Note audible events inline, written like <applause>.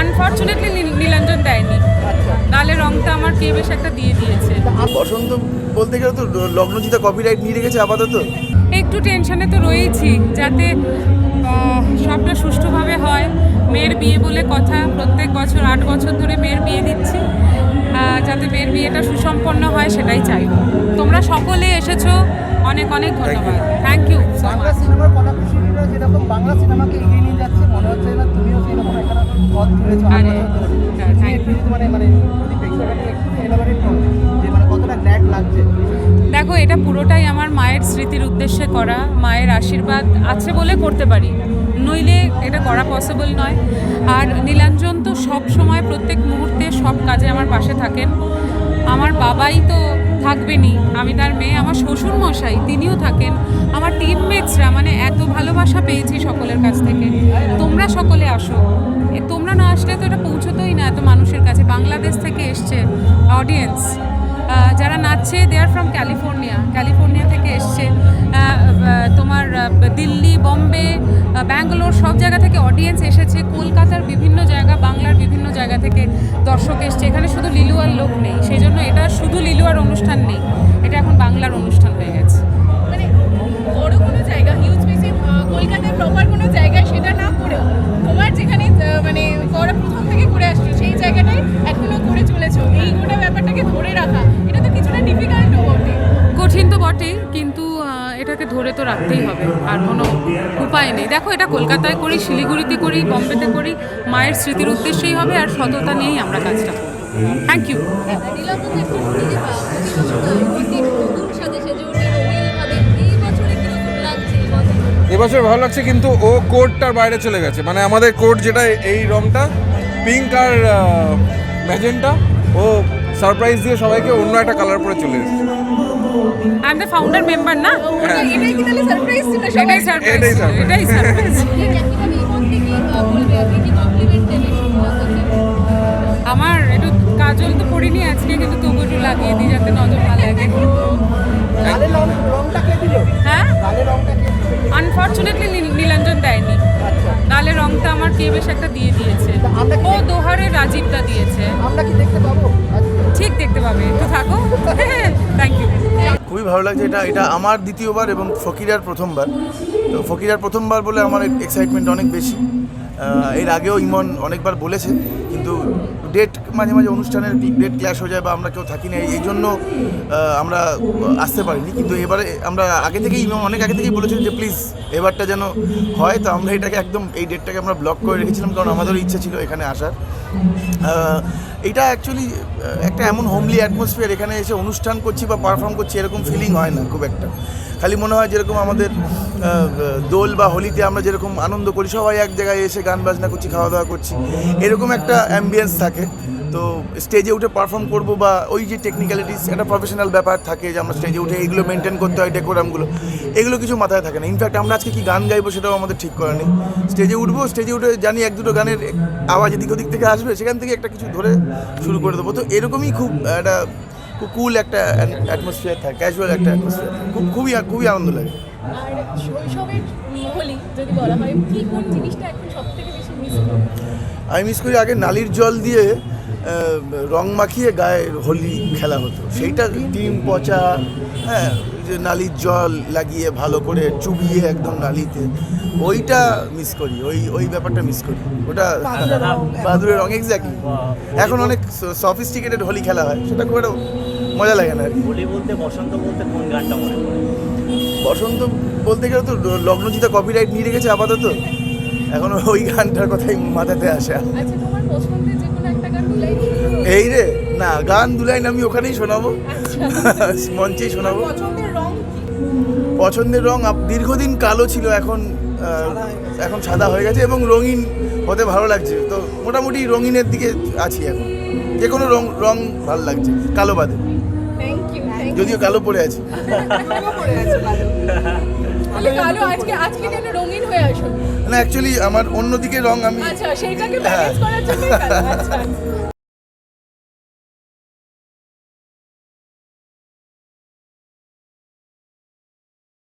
Unfortunately Nilanjan দেয়নি। তাহলে রংটা আমার কে বেশ একটা দিয়ে দিয়েছে। বসন্ত বলতে গেলে তো লগ্নজিতা কপিরাইট নিয়ে রেখেছে আপাতত। একটু টেনশনে তো রয়েছি যাতে সবটা সুষ্ঠুভাবে হয়। মেয়ের বিয়ে বলে কথা প্রত্যেক বছর আট বছর ধরে মেয়ের বিয়ে দিচ্ছি। যাতে মেয়ের বিয়েটা সুসম্পন্ন হয় সেটাই চাই। তোমরা সকলে এসেছ অনেক অনেক ধন্যবাদ। থ্যাংক ইউ সো বাংলা সিনেমার কলাকুশলীরা যেরকম বাংলা সিনেমাকে এগিয়ে নিয়ে যাচ্ছে মনে হচ্ছে না তুমিও সেরকম একটা পথ ধরেছো। আরে, মানে মানে মানে দেখো এটা পুরোটাই আমার মায়ের স্মৃতির উদ্দেশ্যে করা মায়ের আশীর্বাদ আছে বলে করতে পারি। নইলে এটা করা পসিবল নয়। আর নীলাঞ্জন তো সব সময় প্রত্যেক মুহূর্তে সব কাজে আমার পাশে থাকেন। আমার বাবাই তো থাকবেনই। আমি তার মেয়ে, আমার শ্বশুর মশাই তিনিও থাকেন। আমার টিমমেটসরা মানে এত ভালোবাসা পেয়েছি সকলের কাছ থেকে। তোমরা সকলে আসো। তোমরা না আসলে তো এটা পৌঁছতোই না এত মানুষের কাছে। বাংলাদেশ থেকে এসছে অডিয়েন্স যারা নাচছে they are from California California থেকে এসছে। তোমার দিল্লি, বম্বে ব্যাঙ্গালোর সব জায়গা থেকে অডিয়েন্স এসেছে। কলকাতার বিভিন্ন জায়গা, বাংলার বিভিন্ন জায়গা থেকে দর্শক এসছে। শুধু লিলুয়ার লোক নেই সেই জন্য এটা শুধু লিলুয়ার অনুষ্ঠান নেই এটা এখন বাংলার অনুষ্ঠান হয়ে গেছে। মানে বড় কোনো জায়গা হিউজ বেশি প্রপার কোনো জায়গায় সেটা না করেও তোমার যেখানে মানে করা প্রথম থেকে করে আসছো সেই জায়গাটাই এখনও করে চলেছো। এই গোটা ব্যাপারটাকে ধরে রাখা এটা তো কিছুটা ডিফিকাল্টও বটে। কঠিন তো বটেই কিন্তু এটাকে ধরে তো রাখতেই হবে আর কোনো উপায় নেই। দেখো এটা কলকাতায় করি শিলিগুড়িতে করি বম্বেতে করি মায়ের স্মৃতির উদ্দেশ্যেই হবে আর সততা নিয়েই আমরা কাজটা করি থ্যাংক ইউ? এবছর ভালো লাগছে কিন্তু ও কোডটার বাইরে চলে গেছে। মানে আমাদের কোড যেটা এই রংটা পিঙ্ক আর ম্যাজেন্টা ও সারপ্রাইজ দিয়ে সবাইকে অন্য একটা কালার পরে চলে এসেছে। I am the founder member না এটাই কি তাহলে সারপ্রাইজ ছিল? এটাই সারপ্রাইজ এটাই সারপ্রাইজ শুভকাকে আমার একটু কাজল তো পড়িনি আজকে কিন্তু তবু একটু লাগিয়ে দিই যাতে নজর না লাগে। গালের রং রংটা কে দিল? হ্যাঁ? আনফর্চুনেটলি নীলাঞ্জন দেয়নি। আচ্ছা। তাহলে রংটা আমার কে বেশ একটা দিয়ে দিয়েছে। ও দোহারে রাজীবটা দিয়েছে। আমরা কি দেখতে পাবো? ঠিক দেখতে পাবে একটু থাকো। <laughs> থ্যাংক ইউ খুবই ভালো লাগছে এটা। এটা আমার দ্বিতীয়বার এবং ফকিরার প্রথমবার। তো ফকিরার প্রথমবার বলে আমার এক্সাইটমেন্ট অনেক বেশি। এর আগেও ইমন অনেকবার বলেছে কিন্তু ডেট মাঝে মাঝে অনুষ্ঠানের ডেট ক্ল্যাশ হয়ে যায় বা আমরা কেউ থাকি না, এই জন্য আমরা আসতে পারিনি। কিন্তু এবারে আমরা আগে থেকেই অনেক আগে থেকেই বলেছিলাম যে, প্লিজ, এবারটা যেন হয়। তো আমরা এটাকে একদম, এই ডেটটাকে আমরা ব্লক করে রেখেছিলাম, কারণ আমাদেরও ইচ্ছে ছিল এখানে আসার। এটা অ্যাকচুয়ালি একটা এমন হোমলি অ্যাটমসফিয়ার এখানে এসে অনুষ্ঠান করছি বা পারফর্ম করছি, এরকম ফিলিং হয় না, খুব একটা। খালি মনে হয় যেরকম আমাদের দোল বা হোলিতে আমরা যেরকম আনন্দ করি, সবাই এক জায়গায় এসে গান বাজনা করছি, খাওয়া দাওয়া করছি। এরকম একটা অ্যাম্বিয়েন্স থাকে। তো স্টেজে উঠে পারফর্ম করব বা ওই যে টেকনিক্যালিটিস একটা প্রফেশনাল ব্যাপার থাকে যে আমরা স্টেজে উঠে এইগুলো মেনটেন করতে হয় ডেকোরামগুলো এগুলো কিছু মাথায় থাকে না। ইনফ্যাক্ট আমরা আজকে কি গান গাইবো সেটাও আমাদের ঠিক করা নেই। স্টেজে উঠবো স্টেজে উঠে জানি এক দুটো গানের আওয়াজ এদিক ওদিক থেকে আসবে, সেখান থেকে একটা কিছু ধরে শুরু করে দেবো। তো এরকমই খুব একটা খুব কুল একটা অ্যাটমসফিয়ার থাকে ক্যাজুয়াল একটা অ্যাটমসফিয়ার খুব, খুবই খুবই আনন্দ লাগে। আর শৈশবের হোলি যদি বলা হয় কি কোন জিনিসটা এখন সব থেকে বেশি মিস করো? আমি মিস করি আগে নালির জল দিয়ে রং মাখিয়ে গায়ে হোলি খেলা হতো। সেইটা ডিম পচা হ্যাঁ ওই যে নালির জল লাগিয়ে ভালো করে চুবিয়ে একদম নালিতে ওইটা মিস করি ওই ওই ব্যাপারটা মিস করি। ওটা বাদুরের রং। এক্স্যাক্টলি এখন অনেক সফিস্টিকেটেড হোলি খেলা হয় সেটা খুব একটা মজা লাগে না আর কি। হোলি বলতে বসন্ত বলতে কোন গানটা মনে পড়ে? বসন্ত বলতে গেলে তো লগ্নজিতা কপিরাইট নিয়ে রেখেছে আপাতত। এখন ওই গানটার কথাই মাথাতে আসে। আচ্ছা এই রে না গান দুলাইন আমি ওখানেই শোনাবো। <laughs> মঞ্চেই শোনাবো। পছন্দের রং পছন্দের রং আপ- দীর্ঘদিন কালো ছিল এখন এখন সাদা হয়ে গেছে এবং রঙিন হতে ভালো লাগছে। তো মোটামুটি রঙিনের দিকে আছি এখন। যে কোনো রং রং ভালো লাগছে কালো বাদে। যদিও কালো পরে আছে। পড়ে আছে আসো না অ্যাকচুয়ালি আমার অন্যদিকে রং আমি